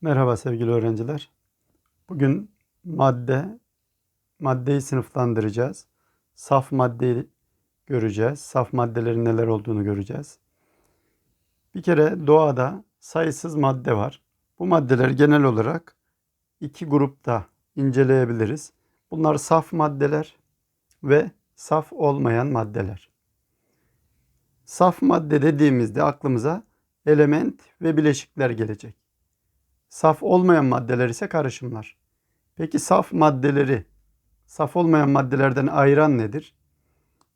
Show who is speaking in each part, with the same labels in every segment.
Speaker 1: Merhaba sevgili öğrenciler. Bugün madde, maddeyi sınıflandıracağız. Saf maddeyi göreceğiz. Saf maddelerin neler olduğunu göreceğiz. Bir kere doğada sayısız madde var. Bu maddeleri genel olarak iki grupta inceleyebiliriz. Bunlar saf maddeler ve saf olmayan maddeler. Saf madde dediğimizde aklımıza element ve bileşikler gelecek. Saf olmayan maddeler ise karışımlar. Peki saf maddeleri saf olmayan maddelerden ayıran nedir?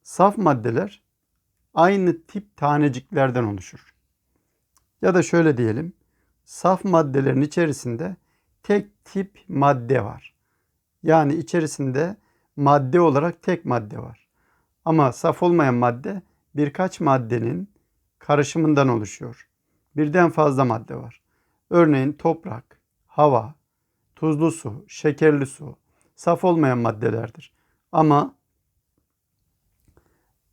Speaker 1: Saf maddeler aynı tip taneciklerden oluşur. Ya da şöyle diyelim. Saf maddelerin içerisinde tek tip madde var. Yani içerisinde madde olarak tek madde var. Ama saf olmayan madde birkaç maddenin karışımından oluşuyor. Birden fazla madde var. Örneğin toprak, hava, tuzlu su, şekerli su saf olmayan maddelerdir. Ama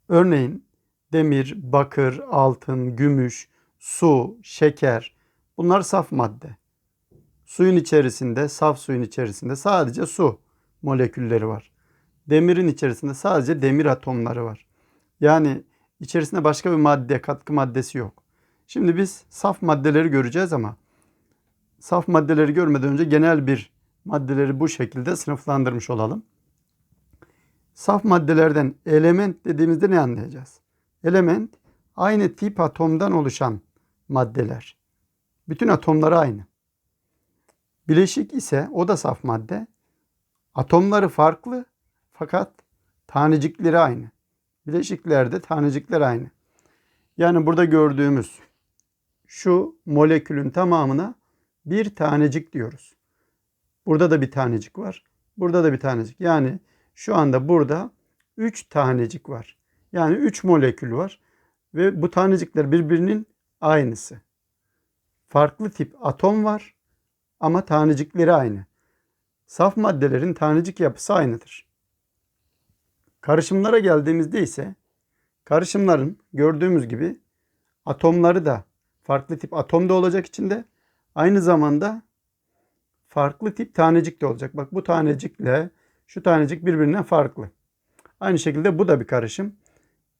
Speaker 1: örneğin demir, bakır, altın, gümüş, su, şeker bunlar saf madde. Suyun içerisinde, saf suyun içerisinde sadece su molekülleri var. Demirin içerisinde sadece demir atomları var. Yani içerisinde başka bir madde, katkı maddesi yok. Şimdi biz saf maddeleri göreceğiz ama saf maddeleri görmeden önce genel bir maddeleri bu şekilde sınıflandırmış olalım. Saf maddelerden element dediğimizde ne anlayacağız? Element aynı tip atomdan oluşan maddeler. Bütün atomları aynı. Bileşik ise o da saf madde. Atomları farklı fakat tanecikleri aynı. Bileşiklerde tanecikler aynı. Yani burada gördüğümüz şu molekülün tamamına bir tanecik diyoruz. Burada da bir tanecik var. Burada da bir tanecik. Yani şu anda burada 3 tanecik var. Yani 3 molekül var. Ve bu tanecikler birbirinin aynısı. Farklı tip atom var ama tanecikleri aynı. Saf maddelerin tanecik yapısı aynıdır. Karışımlara geldiğimizde ise karışımların gördüğümüz gibi atomları da farklı tip atom da olacak içinde. Aynı zamanda farklı tip tanecik de olacak. Bak bu tanecikle şu tanecik birbirinden farklı. Aynı şekilde bu da bir karışım.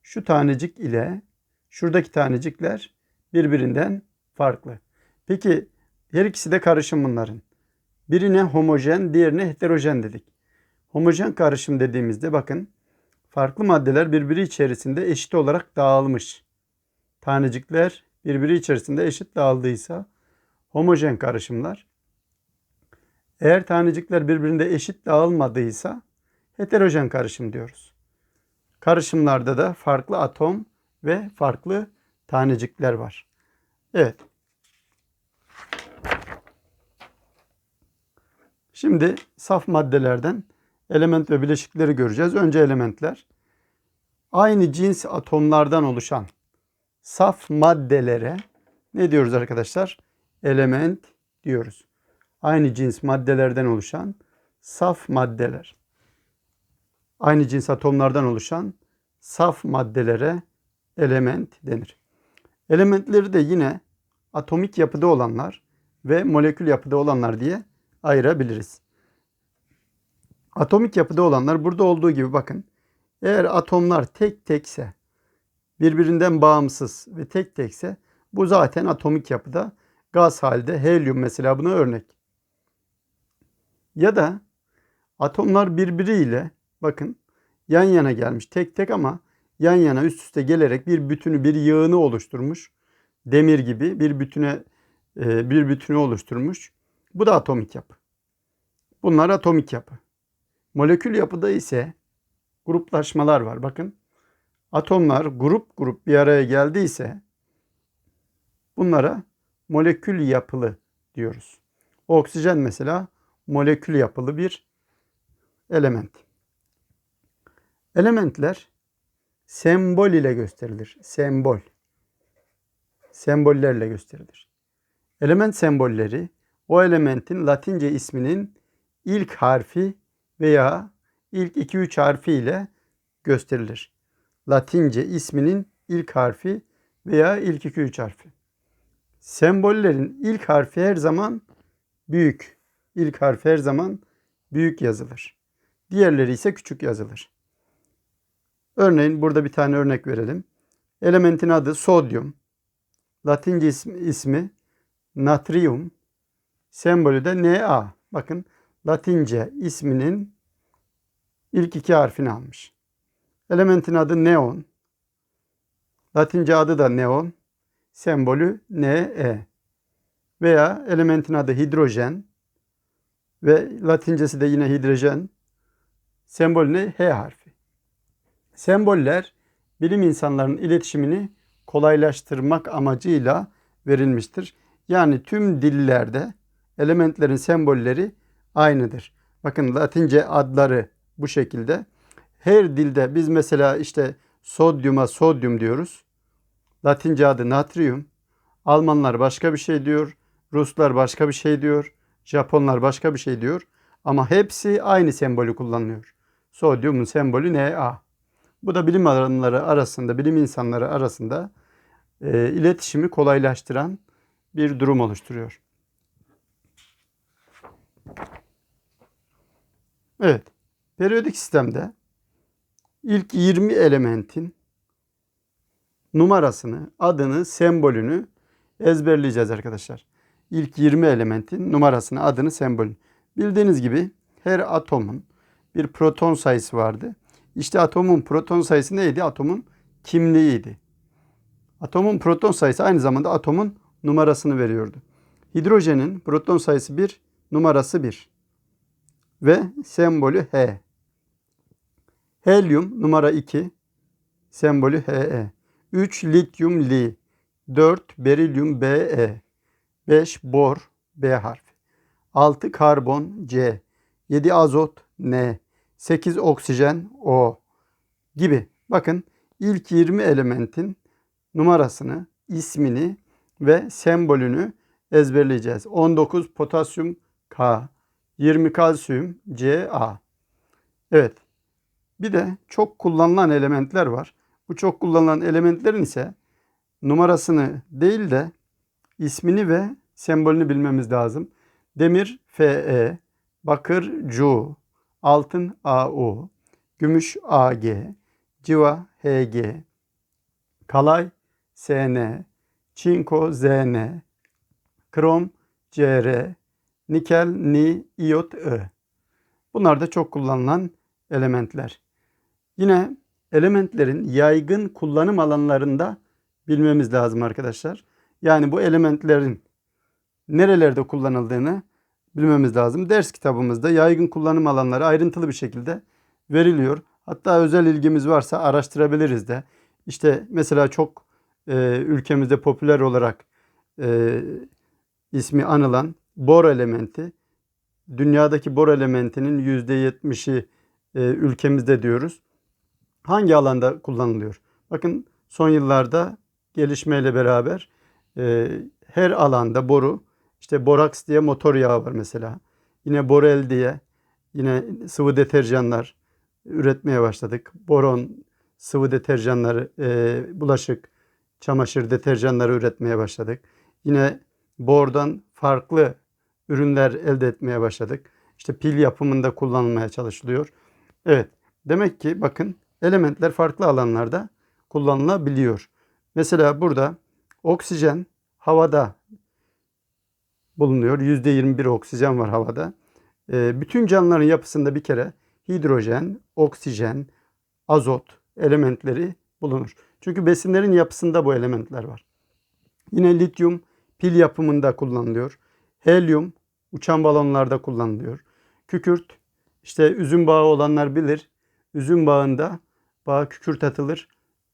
Speaker 1: Şu tanecik ile şuradaki tanecikler birbirinden farklı. Peki her ikisi de karışım bunların. Birine homojen, diğerine heterojen dedik. Homojen karışım dediğimizde bakın farklı maddeler birbiri içerisinde eşit olarak dağılmış. Tanecikler birbiri içerisinde eşit dağıldıysa homojen karışımlar. Eğer tanecikler birbirinde eşit dağılmadıysa heterojen karışım diyoruz. Karışımlarda da farklı atom ve farklı tanecikler var. Evet. Şimdi saf maddelerden element ve bileşikleri göreceğiz. Önce elementler. Aynı cins atomlardan oluşan saf maddelere ne diyoruz arkadaşlar? Element diyoruz. Aynı cins maddelerden oluşan saf maddeler. Aynı cins atomlardan oluşan saf maddelere element denir. Elementleri de yine atomik yapıda olanlar ve molekül yapıda olanlar diye ayırabiliriz. Atomik yapıda olanlar burada olduğu gibi bakın. Eğer atomlar tek tekse, birbirinden bağımsız ve tek tekse bu zaten atomik yapıda gaz halde helyum mesela buna örnek. Ya da atomlar birbiriyle bakın yan yana gelmiş tek tek ama yan yana üst üste gelerek bir bütünü bir yığını oluşturmuş. Demir gibi bir bütüne e, bir bütünü oluşturmuş. Bu da atomik yapı. Bunlar atomik yapı. Molekül yapıda ise gruplaşmalar var. Bakın atomlar grup grup bir araya geldiyse bunlara molekül yapılı diyoruz. Oksijen mesela molekül yapılı bir element. Elementler sembol ile gösterilir. Sembol. Sembollerle gösterilir. Element sembolleri o elementin Latince isminin ilk harfi veya ilk 2-3 harfi ile gösterilir. Latince isminin ilk harfi veya ilk 2-3 harfi. Sembollerin ilk harfi her zaman büyük. İlk harf her zaman büyük yazılır. Diğerleri ise küçük yazılır. Örneğin burada bir tane örnek verelim. Elementin adı sodyum. Latince ismi, ismi natrium. Sembolü de Na. Bakın Latince isminin ilk iki harfini almış. Elementin adı neon. Latince adı da neon. Sembolü Ne. Veya elementin adı hidrojen. Ve latincesi de yine hidrojen. Sembolü ne? H harfi. Semboller bilim insanlarının iletişimini kolaylaştırmak amacıyla verilmiştir. Yani tüm dillerde elementlerin sembolleri aynıdır. Bakın Latince adları bu şekilde. Her dilde biz mesela işte sodyuma sodyum diyoruz. Latince adı natrium. Almanlar başka bir şey diyor. Ruslar başka bir şey diyor. Japonlar başka bir şey diyor. Ama hepsi aynı sembolü kullanıyor. Sodyumun sembolü Na. Bu da bilim adamları arasında, bilim insanları arasında e, iletişimi kolaylaştıran bir durum oluşturuyor. Evet. Periyodik sistemde ilk 20 elementin numarasını, adını, sembolünü ezberleyeceğiz arkadaşlar. İlk 20 elementin numarasını, adını, sembolünü. Bildiğiniz gibi her atomun bir proton sayısı vardı. İşte atomun proton sayısı neydi? Atomun kimliğiydi. Atomun proton sayısı aynı zamanda atomun numarasını veriyordu. Hidrojenin proton sayısı 1, numarası 1 ve sembolü H. Helyum numara 2, sembolü He. 3 lityum Li, 4 berilyum Be, 5 bor B harfi, 6 karbon C, 7 azot N, 8 oksijen O gibi. Bakın ilk 20 elementin numarasını, ismini ve sembolünü ezberleyeceğiz. 19 potasyum K, 20 kalsiyum Ca. Evet. Bir de çok kullanılan elementler var. Bu çok kullanılan elementlerin ise numarasını değil de ismini ve sembolünü bilmemiz lazım. Demir Fe, bakır Cu, altın Au, gümüş Ag, civa Hg, kalay Sn, çinko Zn, krom Cr, nikel Ni, iot I. Bunlar da çok kullanılan elementler. Yine elementlerin yaygın kullanım alanlarında bilmemiz lazım arkadaşlar. Yani bu elementlerin nerelerde kullanıldığını bilmemiz lazım. Ders kitabımızda yaygın kullanım alanları ayrıntılı bir şekilde veriliyor. Hatta özel ilgimiz varsa araştırabiliriz de. İşte mesela çok e, ülkemizde popüler olarak e, ismi anılan bor elementi. Dünyadaki bor elementinin %70'i e, ülkemizde diyoruz. Hangi alanda kullanılıyor? Bakın son yıllarda gelişmeyle beraber e, her alanda boru işte boraks diye motor yağı var mesela. Yine borel diye yine sıvı deterjanlar üretmeye başladık. Boron sıvı deterjanları, e, bulaşık, çamaşır deterjanları üretmeye başladık. Yine bordan farklı ürünler elde etmeye başladık. İşte pil yapımında kullanılmaya çalışılıyor. Evet. Demek ki bakın elementler farklı alanlarda kullanılabiliyor. Mesela burada oksijen havada bulunuyor. %21 oksijen var havada. E, bütün canlıların yapısında bir kere hidrojen, oksijen, azot elementleri bulunur. Çünkü besinlerin yapısında bu elementler var. Yine lityum pil yapımında kullanılıyor. Helyum uçan balonlarda kullanılıyor. Kükürt işte üzüm bağı olanlar bilir. Üzüm bağında bağ kükürt atılır.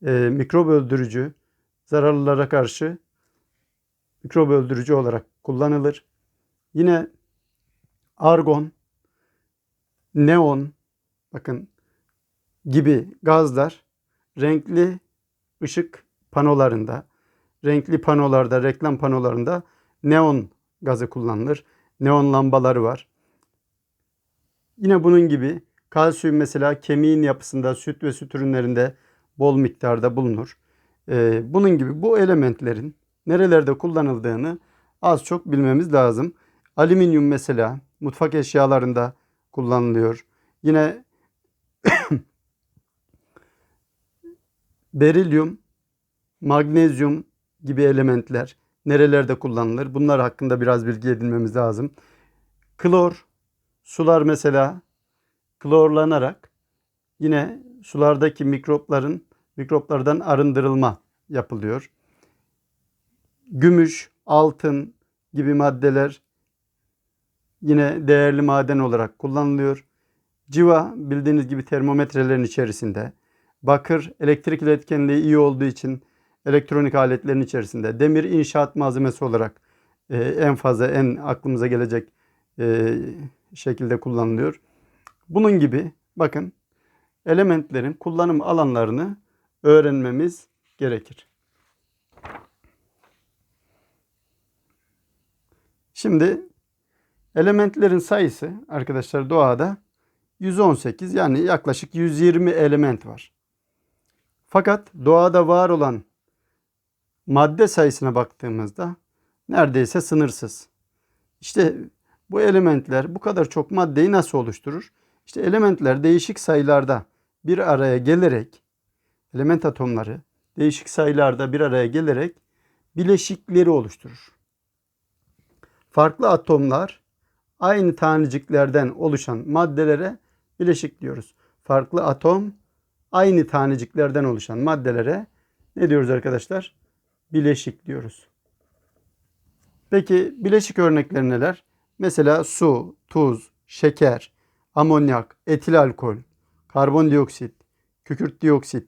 Speaker 1: E, mikrop öldürücü zararlılara karşı mikrop öldürücü olarak kullanılır. Yine argon, neon bakın gibi gazlar renkli ışık panolarında, renkli panolarda, reklam panolarında neon gazı kullanılır. Neon lambaları var. Yine bunun gibi kalsiyum mesela kemiğin yapısında süt ve süt ürünlerinde bol miktarda bulunur. Ee, bunun gibi bu elementlerin nerelerde kullanıldığını az çok bilmemiz lazım. Alüminyum mesela mutfak eşyalarında kullanılıyor. Yine berilyum, magnezyum gibi elementler nerelerde kullanılır? Bunlar hakkında biraz bilgi edinmemiz lazım. Klor, sular mesela klorlanarak yine sulardaki mikropların mikroplardan arındırılma yapılıyor. Gümüş, altın gibi maddeler yine değerli maden olarak kullanılıyor. Civa bildiğiniz gibi termometrelerin içerisinde. Bakır elektrik iletkenliği iyi olduğu için elektronik aletlerin içerisinde. Demir inşaat malzemesi olarak e, en fazla en aklımıza gelecek e, şekilde kullanılıyor. Bunun gibi bakın elementlerin kullanım alanlarını öğrenmemiz gerekir. Şimdi elementlerin sayısı arkadaşlar doğada 118 yani yaklaşık 120 element var. Fakat doğada var olan madde sayısına baktığımızda neredeyse sınırsız. İşte bu elementler bu kadar çok maddeyi nasıl oluşturur? İşte elementler değişik sayılarda bir araya gelerek element atomları değişik sayılarda bir araya gelerek bileşikleri oluşturur. Farklı atomlar aynı taneciklerden oluşan maddelere bileşik diyoruz. Farklı atom aynı taneciklerden oluşan maddelere ne diyoruz arkadaşlar? Bileşik diyoruz. Peki bileşik örnekleri neler? Mesela su, tuz, şeker, amonyak, etil alkol, karbondioksit, kükürt dioksit,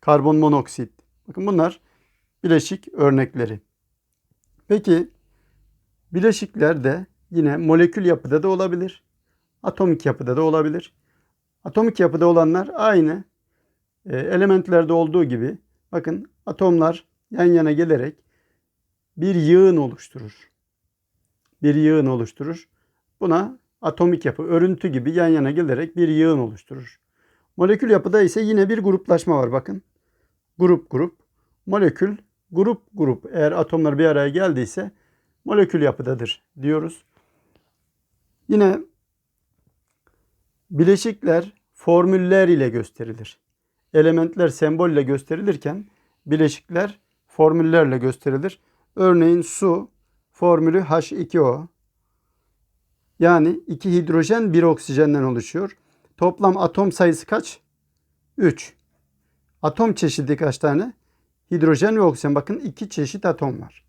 Speaker 1: karbon monoksit. Bakın bunlar bileşik örnekleri. Peki bileşikler de yine molekül yapıda da olabilir. Atomik yapıda da olabilir. Atomik yapıda olanlar aynı e, elementlerde olduğu gibi bakın atomlar yan yana gelerek bir yığın oluşturur. Bir yığın oluşturur. Buna atomik yapı, örüntü gibi yan yana gelerek bir yığın oluşturur. Molekül yapıda ise yine bir gruplaşma var bakın. Grup grup. Molekül grup grup. Eğer atomlar bir araya geldiyse molekül yapıdadır diyoruz. Yine bileşikler formüller ile gösterilir. Elementler sembolle gösterilirken bileşikler formüllerle gösterilir. Örneğin su formülü H2O. Yani iki hidrojen bir oksijenden oluşuyor. Toplam atom sayısı kaç? 3. Atom çeşidi kaç tane? Hidrojen ve oksijen. Bakın iki çeşit atom var.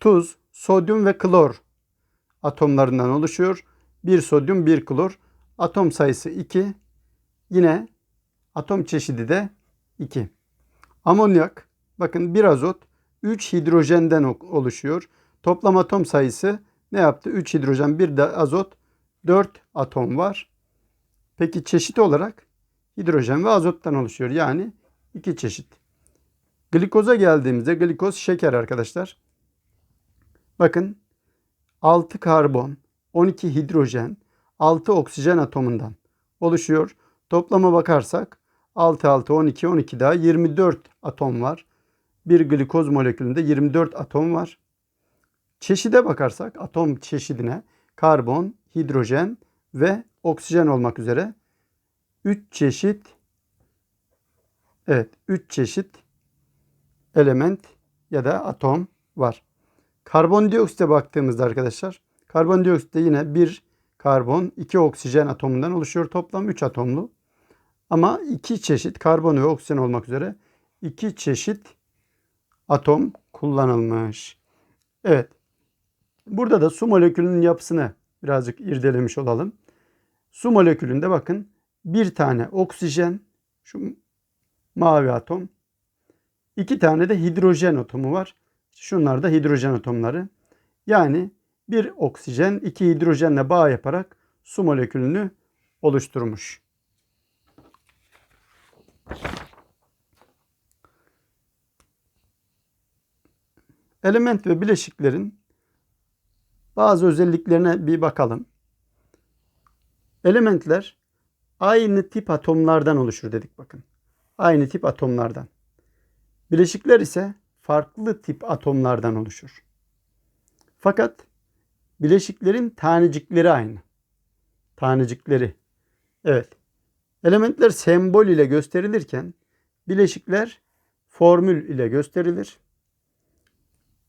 Speaker 1: Tuz, sodyum ve klor atomlarından oluşuyor. Bir sodyum, bir klor. Atom sayısı 2. Yine atom çeşidi de 2. Amonyak, bakın bir azot, 3 hidrojenden oluşuyor. Toplam atom sayısı ne yaptı? 3 hidrojen, bir de azot, 4 atom var. Peki çeşit olarak hidrojen ve azottan oluşuyor. Yani iki çeşit. Glikoza geldiğimizde glikoz şeker arkadaşlar. Bakın 6 karbon, 12 hidrojen, 6 oksijen atomundan oluşuyor. Toplama bakarsak 6 6 12 12 daha 24 atom var. Bir glikoz molekülünde 24 atom var. Çeşide bakarsak atom çeşidine karbon, hidrojen ve oksijen olmak üzere 3 çeşit evet 3 çeşit element ya da atom var. Karbondioksite baktığımızda arkadaşlar karbondioksit de yine bir karbon, iki oksijen atomundan oluşuyor. Toplam 3 atomlu. Ama iki çeşit karbon ve oksijen olmak üzere iki çeşit atom kullanılmış. Evet. Burada da su molekülünün yapısını birazcık irdelemiş olalım. Su molekülünde bakın bir tane oksijen, şu mavi atom, iki tane de hidrojen atomu var. Şunlar da hidrojen atomları. Yani bir oksijen iki hidrojenle bağ yaparak su molekülünü oluşturmuş. Element ve bileşiklerin bazı özelliklerine bir bakalım. Elementler aynı tip atomlardan oluşur dedik bakın. Aynı tip atomlardan. Bileşikler ise farklı tip atomlardan oluşur. Fakat Bileşiklerin tanecikleri aynı. Tanecikleri. Evet. Elementler sembol ile gösterilirken bileşikler formül ile gösterilir.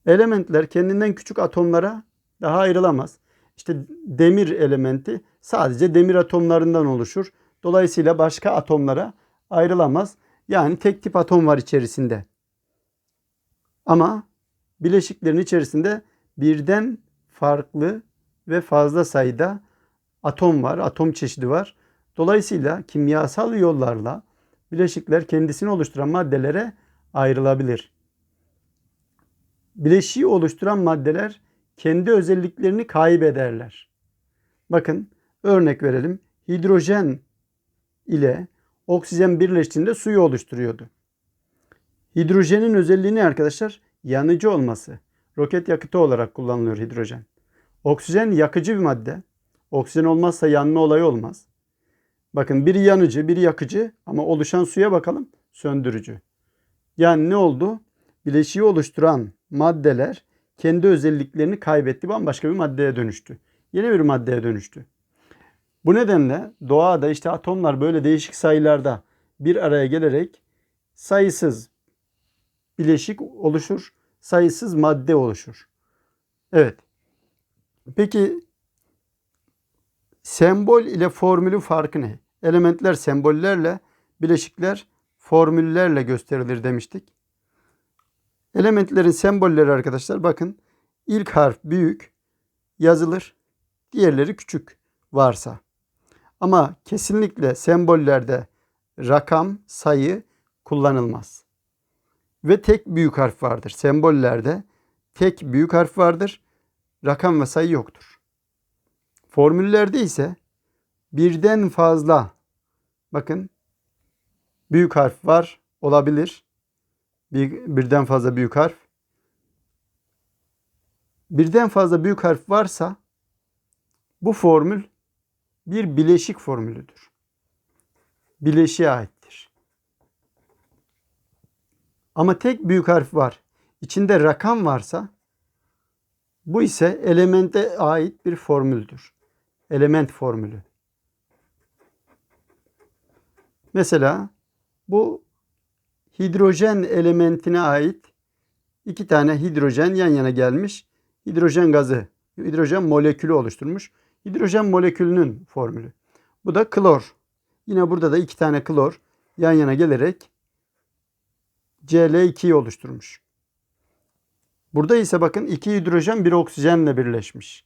Speaker 1: Elementler kendinden küçük atomlara daha ayrılamaz. İşte demir elementi sadece demir atomlarından oluşur. Dolayısıyla başka atomlara ayrılamaz. Yani tek tip atom var içerisinde. Ama bileşiklerin içerisinde birden farklı ve fazla sayıda atom var, atom çeşidi var. Dolayısıyla kimyasal yollarla bileşikler kendisini oluşturan maddelere ayrılabilir. Bileşiği oluşturan maddeler kendi özelliklerini kaybederler. Bakın örnek verelim. Hidrojen ile oksijen birleştiğinde suyu oluşturuyordu. Hidrojenin özelliği ne arkadaşlar? Yanıcı olması. Roket yakıtı olarak kullanılıyor hidrojen. Oksijen yakıcı bir madde. Oksijen olmazsa yanma olayı olmaz. Bakın biri yanıcı, biri yakıcı ama oluşan suya bakalım söndürücü. Yani ne oldu? Bileşiği oluşturan maddeler kendi özelliklerini kaybetti, bambaşka bir maddeye dönüştü. Yeni bir maddeye dönüştü. Bu nedenle doğada işte atomlar böyle değişik sayılarda bir araya gelerek sayısız bileşik oluşur, sayısız madde oluşur. Evet. Peki sembol ile formülün farkı ne? Elementler sembollerle, bileşikler formüllerle gösterilir demiştik. Elementlerin sembolleri arkadaşlar bakın ilk harf büyük yazılır. Diğerleri küçük varsa. Ama kesinlikle sembollerde rakam, sayı kullanılmaz. Ve tek büyük harf vardır. Sembollerde tek büyük harf vardır. Rakam ve sayı yoktur. Formüllerde ise birden fazla bakın büyük harf var olabilir. Bir, birden fazla büyük harf. Birden fazla büyük harf varsa bu formül bir bileşik formülüdür. Bileşiğe aittir. Ama tek büyük harf var. İçinde rakam varsa bu ise elemente ait bir formüldür. Element formülü. Mesela bu hidrojen elementine ait iki tane hidrojen yan yana gelmiş. Hidrojen gazı, hidrojen molekülü oluşturmuş. Hidrojen molekülünün formülü. Bu da klor. Yine burada da iki tane klor yan yana gelerek Cl2'yi oluşturmuş. Burada ise bakın iki hidrojen bir oksijenle birleşmiş.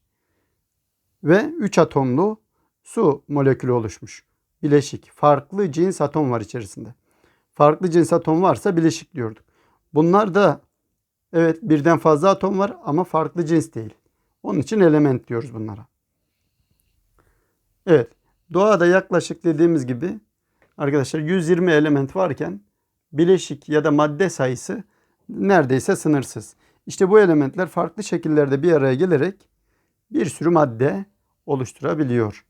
Speaker 1: Ve 3 atomlu su molekülü oluşmuş. Bileşik. Farklı cins atom var içerisinde. Farklı cins atom varsa bileşik diyorduk. Bunlar da evet birden fazla atom var ama farklı cins değil. Onun için element diyoruz bunlara. Evet. Doğada yaklaşık dediğimiz gibi arkadaşlar 120 element varken bileşik ya da madde sayısı neredeyse sınırsız. İşte bu elementler farklı şekillerde bir araya gelerek bir sürü madde oluşturabiliyor.